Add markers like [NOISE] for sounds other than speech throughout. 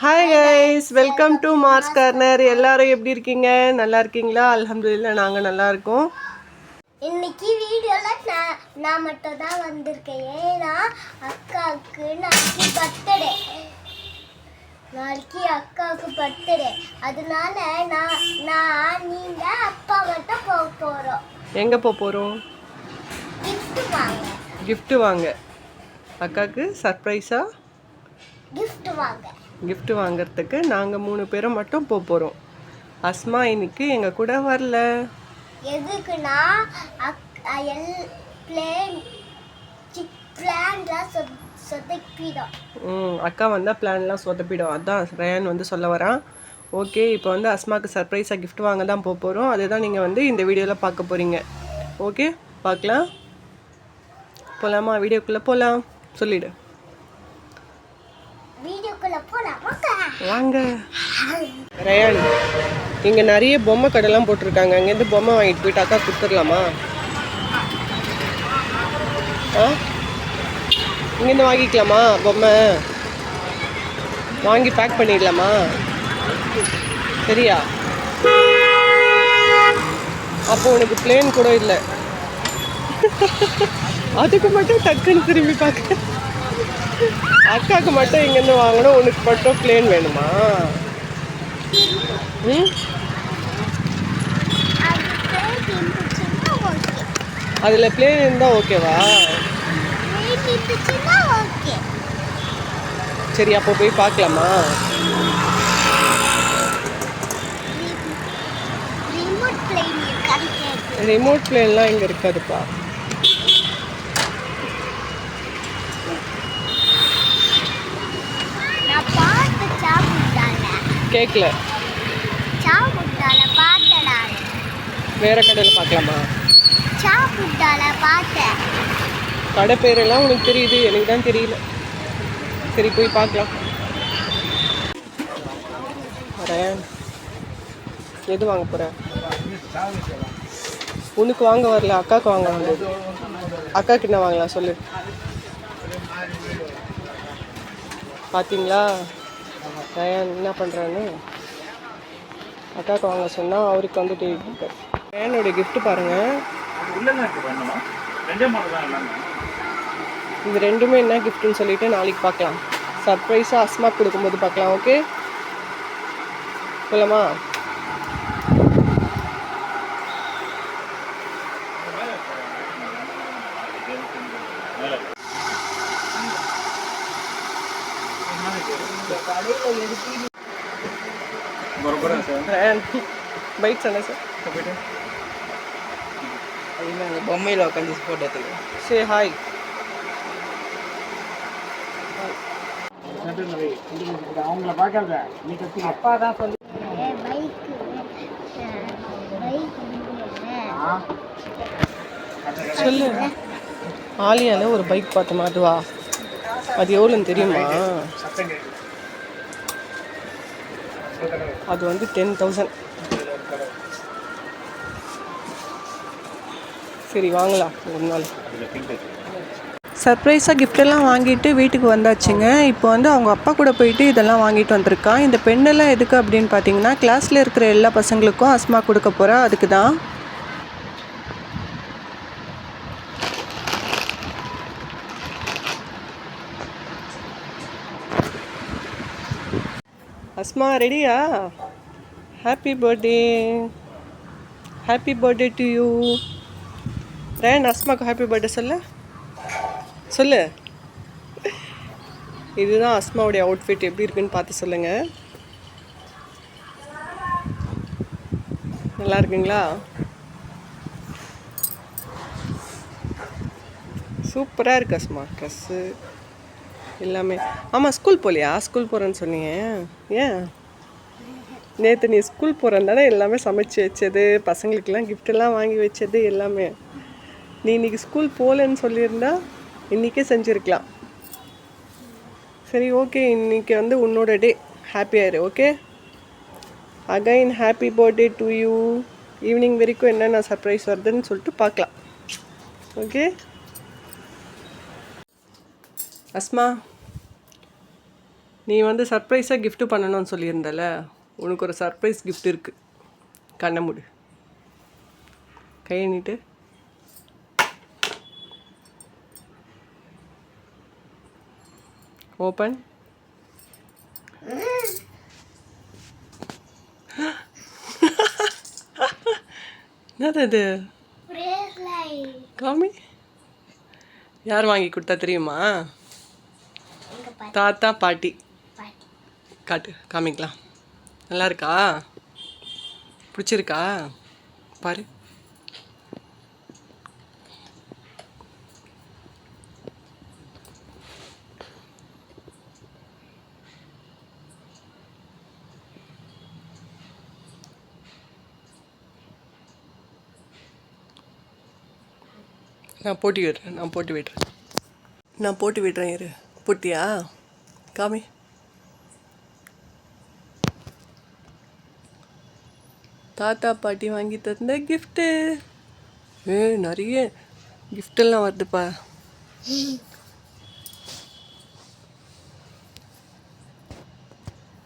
Hi guys welcome to Mars Corner எல்லாரும் எப்படி இருக்கீங்க? நல்லா இருக்கீங்களா? அல்ஹம்துலில்லாஹ் நாங்கள் நல்லா இருக்கோம். இன்னைக்கு வீடியோல நான் நான் மட்டும் தான் வந்திருக்கேன். ஏன்னா அக்காவுக்கு நாளைக்கு பர்த்டே நாளைக்கு அக்காவுக்கு பர்த்டே அதனால நான் நான் நீங்க அப்பா மட்டும் போக போறோம். எங்கே போக போகிறோம் gift வாங்க. Gift வாங்க. அக்காவுக்கு சர்ப்ரைஸாக gift வாங்க. Gift வாங்குறதுக்கு நாங்கள் மூணு பேரும் மட்டும் போக போகிறோம் அஸ்மா இன்னைக்கு எங்கள் கூட வரல. எதுக்குன்னா ம் அக்கா வந்தால் பிளான்லாம் சொதப்பிடும். அதான் ரயான் வந்து சொல்ல வரான் ஓகே இப்போ வந்து அஸ்மாக்கு சர்ப்ரைஸாக gift வாங்க தான் போக போகிறோம் அதுதான் நீங்கள் வந்து இந்த வீடியோவில் பார்க்க போகிறீங்க ஓகே பார்க்கலாம். போகலாமா வீடியோக்குள்ளே போகலாம் சொல்லிவிடு வாங்க. ரயான் இங்கே நிறைய பொம்மை கடைலாம் போட்டிருக்காங்க. அங்கேருந்து பொம்மை வாங்கிட்டு போயிட்டு அக்கா கொடுத்துடலாமா? ஆ? இங்கேருந்து வாங்கிக்கலாமா பொம்மை? வாங்கி பேக் பண்ணிடலாமா? சரியா? அப்போ உனக்கு பிளேன் கூட இல்லை. அதுக்கு மட்டும் டக்குன்னு திரும்பி பார்க்க. அக்காவுக்கு மட்டும் இங்கேருந்து வாங்கணும் உனக்கு மட்டும் பிளேன் வேணுமா? அதில் பிளேன் இருந்தால் ஓகேவா சரி அப்போ போய் பார்க்கலாமா? ரிமோட் பிளேன்லாம் இங்கே இருக்காதுப்பா நான் பார்த்த சாமுண்டால கேட்கல வேற கடையில் பார்க்கலாமா? கடை பேரெல்லாம் உனக்கு தெரியுது எனக்கு தான் தெரியல. சரி போய் பார்க்கலாம். ரயான் எது வாங்க போற? உனக்கு வாங்க வரல அக்காவுக்கு வாங்க வந்தது அக்காவுக்கு என்ன வாங்கலாம் சொல்லு. பார்த்தீங்களா ரயான் என்ன பண்ணுறான்னு அக்காவுக்கு வாங்க சொன்னால் அவருக்கு வந்து டிவி கொடுத்தாரு gift பாருங்கள் இது ரெண்டுமே என்ன கிஃப்ட்னு சொல்லிட்டு நாளைக்கு பார்க்கலாம் சர்ப்ரைஸாக அஸ்மா கொடுக்கும்போது பார்க்கலாம் ஓகே போலாமா பைக் சொன்னேன் சார் பொம்மையில் உட்காந்து ஃபோட்டோ எடுத்துக்கலாம் சே ஹாய் அவங்கள பார்க்கறத நீ கத்தி அப்பா தான் சொல்லி சொல்லு ஆலியால ஒரு பைக் பார்த்தோமா அதுவா அது எவ்வளோன்னு தெரியுமா? அது வந்து டென் தௌசண்ட் சரி வாங்கலாம். ஒரு நாள். சர்ப்ரைஸாக கிஃப்டெல்லாம் வாங்கிட்டு வீட்டுக்கு வந்தாச்சுங்க. இப்போ வந்து அவங்க அப்பா கூட போயிட்டு இதெல்லாம் வாங்கிட்டு வந்திருக்கான். இந்த பெண்ணெல்லாம் எதுக்கு அப்படின்னு பார்த்தீங்கன்னா கிளாஸில் இருக்கிற எல்லா பசங்களுக்கும் அஸ்மா கொடுக்க போகிறா அதுக்கு தான் அஸ்மா ரெடியா happy birthday happy birthday to you ரேன் அஸ்மாக்கு ஹாப்பி பர்த்டே சொல்லு. சொல்லு. இதுதான் அஸ்மாவுடைய அவுட்ஃபிட் எப்படி இருக்குன்னு பார்த்து சொல்லுங்கள் நல்லா இருக்குங்களா? சூப்பராக இருக்கு அஸ்மா. ட்ரெஸ்ஸு எல்லாமே. ஆமாம் ஸ்கூல் போகலையா ஸ்கூல் போகிறேன்னு சொன்னீங்க. ஏன்? நேற்று நீ ஸ்கூல் போகிறேன் தானே எல்லாமே சமைச்சு வச்சது பசங்களுக்கெல்லாம் கிஃப்டெல்லாம் வாங்கி வச்சது எல்லாமே. நீ இன்னைக்கு ஸ்கூல் போகலன்னு சொல்லியிருந்தா இன்றைக்கே செஞ்சுருக்கலாம். சரி ஓகே இன்றைக்கி வந்து உன்னோட day ஹாப்பியாயிரு okay again happy birthday to you evening வரைக்கும் என்னென்ன சர்ப்ரைஸ் வருதுன்னு சொல்லிட்டு பார்க்கலாம். ஓகே அஸ்மா நீ வந்து சர்ப்ரைஸாக gift பண்ணணும்னு சொல்லியிருந்தல உனக்கு ஒரு சர்ப்ரைஸ் gift இருக்கு. கண்ணை மூடு. கையை நீட்டு. ஓப்பன் என்னது லைட் காமி யார் வாங்கி கொடுத்தா தெரியுமா? தாத்தா பாட்டி. காட்டு காமிக்கலாம். நல்லா இருக்கா பிடிச்சிருக்கா? பாரு. நான் போட்டி விடுறேன் நான் போட்டி விடுறேன். நான் போட்டு விடுறேன் இரு. போட்டியா? காமி. தாத்தா பாட்டி வாங்கி தந்த கிஃப்ட்டு ஏ நிறைய கிஃப்டெல்லாம் வருதுப்பா.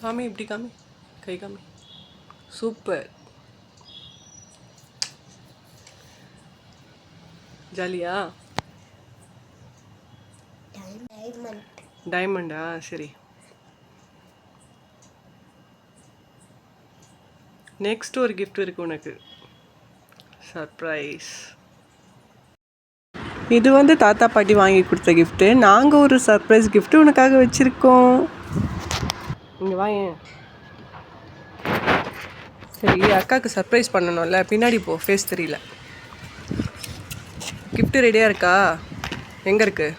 காமி இப்படி காமி. கை காமி. சூப்பர். ஜாலியா? டைமண்டா சரி. நெக்ஸ்ட் ஒரு கிஃப்ட் இருக்கு உனக்கு. சர்ப்ரைஸ் இது வந்து தாத்தா பாட்டி வாங்கி கொடுத்த கிஃப்ட்டு நாங்கள் ஒரு சர்ப்ரைஸ் கிஃப்ட்டு உனக்காக வச்சுருக்கோம். இங்கே வாங்க சரி அக்காவுக்கு சர்ப்ரைஸ் பண்ணணும்ல. பின்னாடி போ. ஃபேஸ் தெரியல. கிஃப்ட்டு ரெடியாக இருக்கா? எங்கே இருக்குது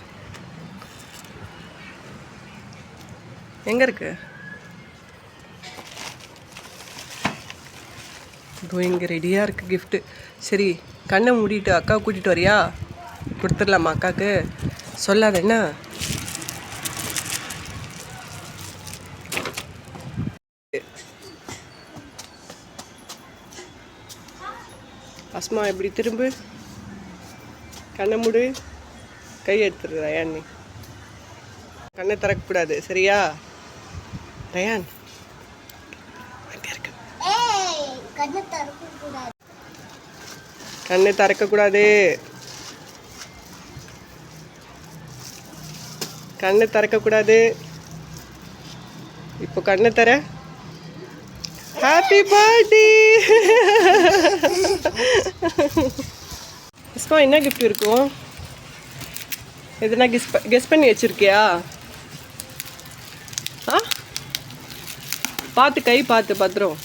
எங்கே இருக்கு? இதோ இங்கே ரெடியாக இருக்கு கிஃப்ட்டு சரி கண்ணை மூடிட்டு அக்கா கூட்டிகிட்டு வரியா? கொடுத்துடலாமா அக்காவுக்கு சொல்லாத என்ன? அஸ்மா எப்படி திரும்பு? கண்ணை மூடு. கை எடுத்துரு நீ? கண்ணை திறக்கக்கூடாது சரியா? ரயான் கண்ணை திறக்கக்கூடாது கண்ணை திறக்கக்கூடாது இப்போ கண்ணை தர ஹாப்பி பர்த்டே இஸ்மா என்ன கிஃப்ட் இருக்கும் எதுனா கெஸ் கெஸ் பண்ணி வச்சிருக்கியா? பார்த்து கை பார்த்து பத்திரம்.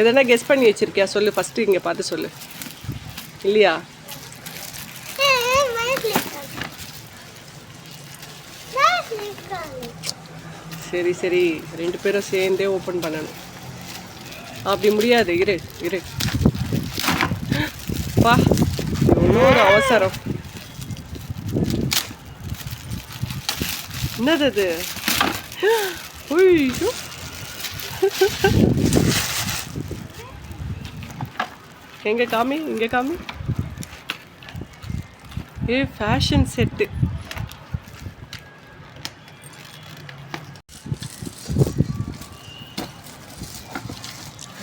எதனா கெஸ் பண்ணி வச்சிருக்கியா? சொல்லு ஃபஸ்ட்டு இங்கே பார்த்து சொல்லு. இல்லையா? சரி சரி. ரெண்டு பேரும் சேர்ந்தே ஓப்பன் பண்ணணும். அப்படி முடியாது. இரு இரு. வா. இன்னும் ஒரு அவசரம். என்னது அது? ஐயோ. எங்க காமி? இங்க காமி? ஏ ஃபேஷன் செட்டு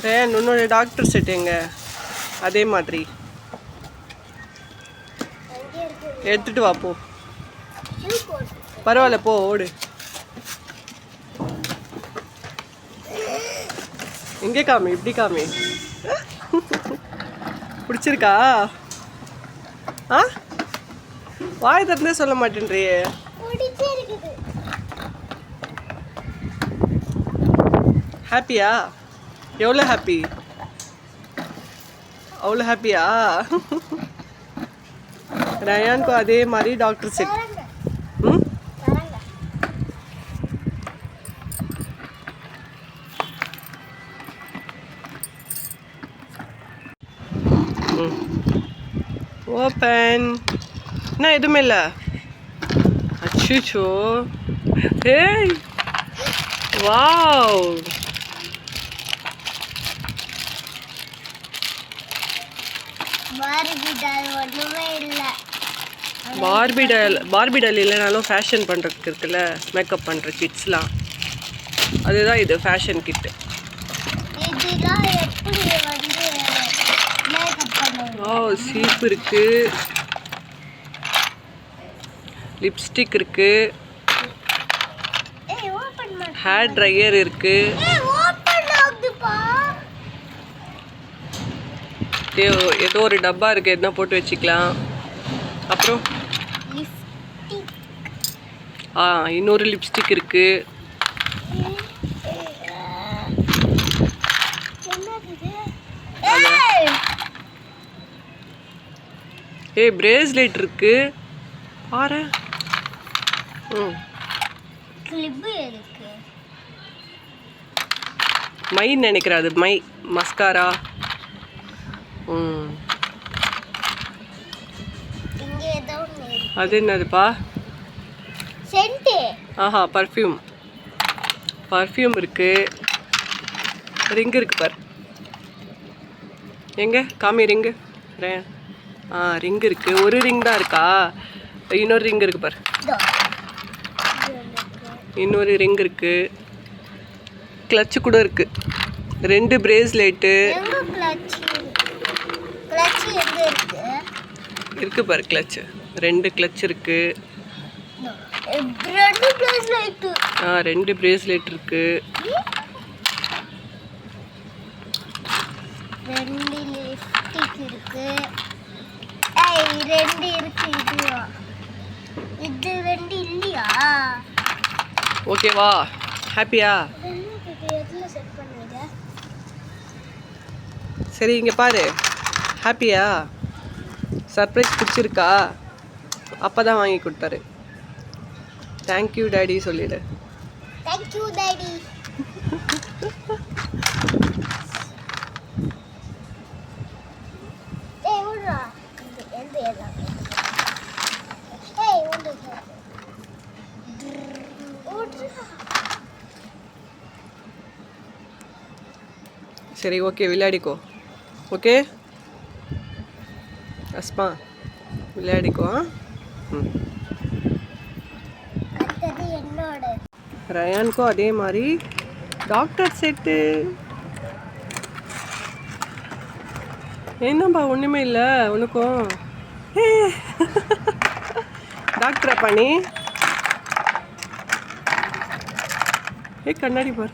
ரேன் உன்னோட டாக்டர் செட் எங்க? அதே மாதிரி. எடுத்துட்டு வா போ. பரவாயில்ல போ ஓடு. எங்கே காமி இப்படி காமி. [LAUGHS] பிடிச்சிருக்கா? ஆ? வாய் திறந்தே சொல்ல மாட்டேன்றியே. ஹாப்பியா எவ்வளோ ஹாப்பி அவ்வளோ ஹாப்பியா [LAUGHS] ரயானுக்கும் அதே மாதிரி டாக்டர் செட் ஓப்பன் என்ன எதுவுமே இல்லை. அச்சுச்சோ. ஏய். வாவ். டால் பார்பி டால் இல்லைனாலும் ஃபேஷன் பண்ணுறதுக்கு இருக்குல்ல மேக்கப் பண்ணுற கிட்ஸ்லாம் அதுதான் இது ஃபேஷன் கிட்டு இதெல்லாம் எப்படி வந்து மேக்கப் பண்ணுவோம் ஓ சீப்பு இருக்கு. லிப்ஸ்டிக் இருக்கு. ஹேர் ட்ரையர் இருக்கு. ஏதோ ஒரு டப்பா இருக்கு. எதுனா போட்டு வச்சுக்கலாம்? அப்புறம்? ஆ இன்னொரு லிப்ஸ்டிக் இருக்கு என்னது இது? ஏய் ஏய் பிரேஸ்லெட் இருக்கு. பாரு. ம் மை நினைக்கிறேன் அது. மை மஸ்காரா ம் அது என்னதுப்பா? சென்ட் ஆஹா பர்ஃப்யூம் பர்ஃப்யூம் இருக்கு. ரிங் இருக்கு பார். எங்க? காமி ரிங்கு. ஆ ரிங் இருக்கு. ஒரு ரிங் தான் இருக்கா? இன்னொரு ரிங் இருக்கு பார். இன்னொரு ரிங் இருக்கு. கிளச்சு கூட இருக்கு. ரெண்டு பிரேஸ்லெட்டு இருக்கு? பாரு கிளச்சு ரெண்டு கிளச் இருக்கு. ரெண்டு பிரேஸ்லெட் இருக்கு ரெண்டு லிப்ஸ்டிக் இருக்கு ஏய் ரெண்டு இருக்கு இதுவா? இது ரெண்டு இல்லையா? ஓகேவா ஹாப்பியா இது சரி இங்கே பாரு. ஹாப்பியா சர்ப்ரைஸ் பிடிச்சிருக்கா? அப்பா தான் வாங்கி கொடுத்தாரு. தேங்க்யூ டேடி சொல்லிடு. தேங்க்யூ டாடி [LAUGHS] ஏய் விடுறா இது எந்த எல்லாம் ஏய் விடு விடுறா சரி ஓகே விளையாடிக்கோ ஓகே அஸ்மா விளையாடிக்கோ ஆ? ம் ரயானுக்கும் அதே மாதிரி டாக்டர் செட்டு என்னப்பா ஒன்றுமே இல்லை உனக்கும். ஏ பண்ணி ஏ கண்ணாடி பாரு.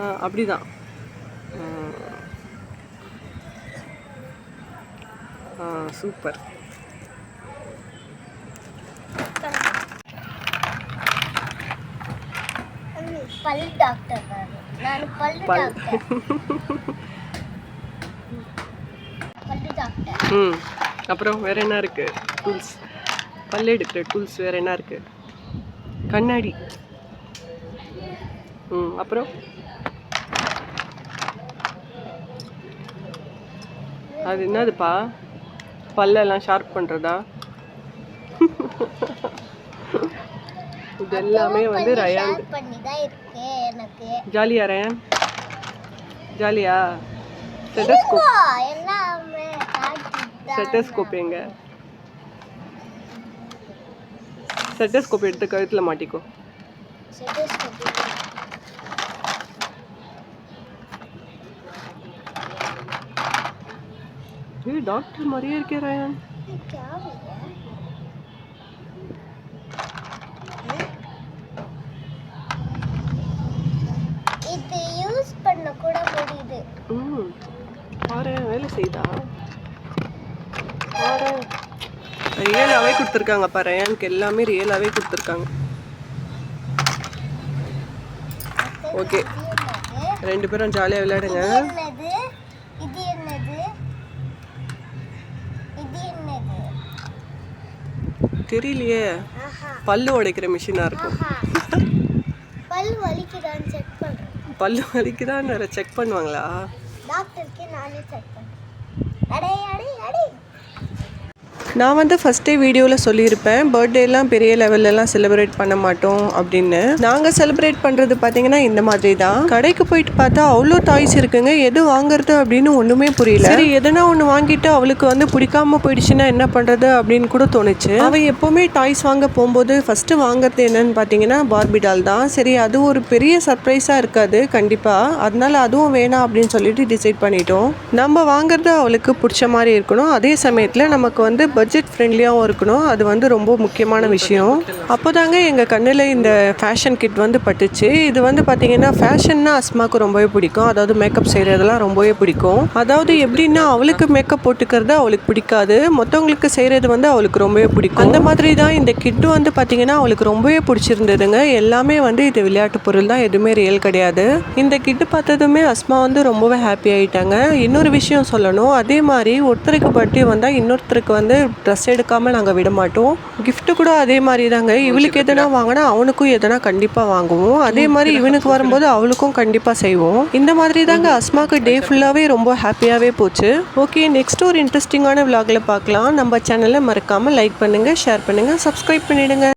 ஆ. ஆ. சூப்பர். பல் டாக்டர் நானு நான் பல் பல். டாக்டர். பல் டாக்டர். ம். அப்புறம் வேற என்ன இருக்கு? டூல்ஸ். பல்லு எடுக்கிற டூல்ஸ் வேற என்ன இருக்கு? கண்ணாடி. ம் அப்புறம்? அது என்னதுப்பா? பல்லெல்லாம் ஷார்ப் பண்ணுறதா இது எல்லாமே வந்து ரயான். ஜாலியா ரயான்? ஜாலியா? காட்டிதான் செட்டஸ்கோப் எங்க? செட்டஸ்கோப் எடுத்து கழுத்தில் மாட்டிக்கோ. ஐயோ டாக்டர் மாதிரியே இருக்கே ரயான் இது பண்ண கூட முடியுது. ம். பாரு வேலை செய்தா பாரு. ரியலாகவே கொடுத்துருக்காங்க பாரு எல்லாமே ரியலாகவே கொடுத்துருக்காங்க. ஓகே ரெண்டு பேரும் ஜாலியாக விளையாடுங்க. தெரியலையே. பல்லு உடைக்கிற மிஷினாக இருக்கும். ஆஹா. பல் வலிக்குதான்னு செக் பண்றேன். பல்லு வலிக்குதான் வேற செக் பண்ணுவாங்களா? டாக்டருக்கு நானே செக் பண்றேன். அடே அடே அடே. நான் வந்து ஃபஸ்ட்டே வீடியோவில் சொல்லியிருப்பேன் பர்த்டேலாம் பெரிய லெவல்லலாம் செலிப்ரேட் பண்ண மாட்டோம் அப்படின்னு. நாங்கள் செலிப்ரேட் பண்ணுறது பார்த்தீங்கன்னா இந்த மாதிரி தான் கடைக்கு போயிட்டு பார்த்தா அவ்வளோ டாய்ஸ் இருக்குங்க எது வாங்குறது அப்படின்னு ஒன்றுமே புரியல. சரி எதனா ஒன்று வாங்கிட்டு அவளுக்கு வந்து பிடிக்காம போயிடுச்சுன்னா என்ன பண்ணுறது அப்படின்னு கூட தோணுச்சு. அவள் எப்போவுமே டாய்ஸ் வாங்க போகும்போது ஃபஸ்ட்டு வாங்குறது என்னன்னு பார்த்தீங்கன்னா பார்பிடால் தான். சரி அது ஒரு பெரிய சர்ப்ரைஸாக இருக்காது கண்டிப்பாக அதனால அதுவும் வேணாம் அப்படின்னு சொல்லிட்டு டிசைட் பண்ணிட்டோம். நம்ம வாங்குறது அவளுக்கு பிடிச்ச மாதிரி இருக்கணும். அதே சமயத்தில் நமக்கு வந்து பட்ஜெட் ஃப்ரெண்ட்லியாகவும் இருக்கணும். அது வந்து ரொம்ப முக்கியமான விஷயம். அப்போதாங்க எங்கள் கண்ணில் இந்த ஃபேஷன் கிட் வந்து பட்டுச்சு. இது வந்து பார்த்தீங்கன்னா ஃபேஷன்னா அஸ்மாவுக்கு ரொம்பவே பிடிக்கும். அதாவது மேக்கப் செய்கிறதெல்லாம் ரொம்பவே பிடிக்கும். அதாவது எப்படின்னா அவளுக்கு மேக்கப் போட்டுக்கிறது அவளுக்கு பிடிக்காது. மற்றவங்களுக்கு செய்கிறது வந்து அவளுக்கு ரொம்பவே பிடிக்கும். அந்த மாதிரி தான் இந்த கிட்டு வந்து பார்த்தீங்கன்னா அவளுக்கு ரொம்பவே பிடிச்சிருந்ததுங்க. எல்லாமே வந்து இது விளையாட்டு பொருள் தான். எதுவுமே ரியல் கிடையாது. இந்த கிட்டு பார்த்ததுமே அஸ்மா வந்து ரொம்பவே ஹாப்பி ஆகிட்டாங்க இன்னொரு விஷயம் சொல்லணும். அதே மாதிரி ஒருத்தருக்கு பர்த்டே வந்தால் இன்னொருத்தருக்கு வந்து ட்ரெஸ் எடுக்காமல் நாங்கள் விட மாட்டோம். Gift கூட அதே மாதிரி தாங்க. இவளுக்கு எதனா வாங்கினா அவனுக்கும் எதனா கண்டிப்பாக வாங்குவோம். அதே மாதிரி இவனுக்கு வரும்போது அவளுக்கும் கண்டிப்பாக செய்வோம். இந்த மாதிரி தாங்க அஸ்மாக்கு டே ஃபுல்லாகவே ரொம்ப ஹாப்பியாகவே போச்சு. ஓகே நெக்ஸ்ட் ஒரு இன்ட்ரெஸ்டிங்கான விலாகில் பார்க்கலாம். நம்ம சேனலை மறக்காமல் லைக் பண்ணுங்கள் ஷேர் பண்ணுங்கள் சப்ஸ்கிரைப் பண்ணிடுங்க.